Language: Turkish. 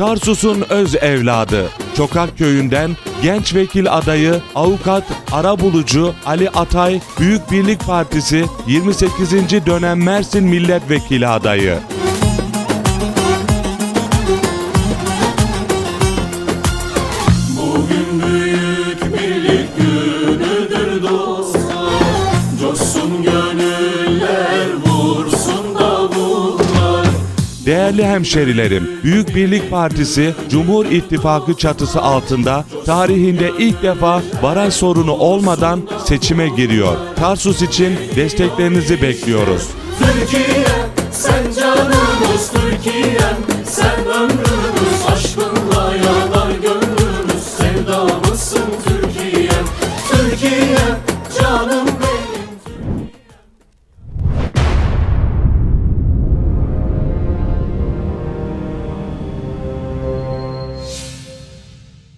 Tarsus'un öz evladı, Çokak Köyü'nden genç vekil adayı avukat Arabulucu Ali Atay Büyük Birlik Partisi 28. dönem Mersin Milletvekili adayı. Bugün büyük birlik günüdür dostlar Coşsun gönüller Değerli hemşerilerim, Büyük Birlik Partisi Cumhur İttifakı çatısı altında tarihinde ilk defa baraj sorunu olmadan seçime giriyor. Tarsus için desteklerinizi bekliyoruz. Türkiye, sen canımız Türkiye'm, sen ömrümüz aşkınla yanar gönlümüz, sevdamızsın Türkiye'm, Türkiye'm.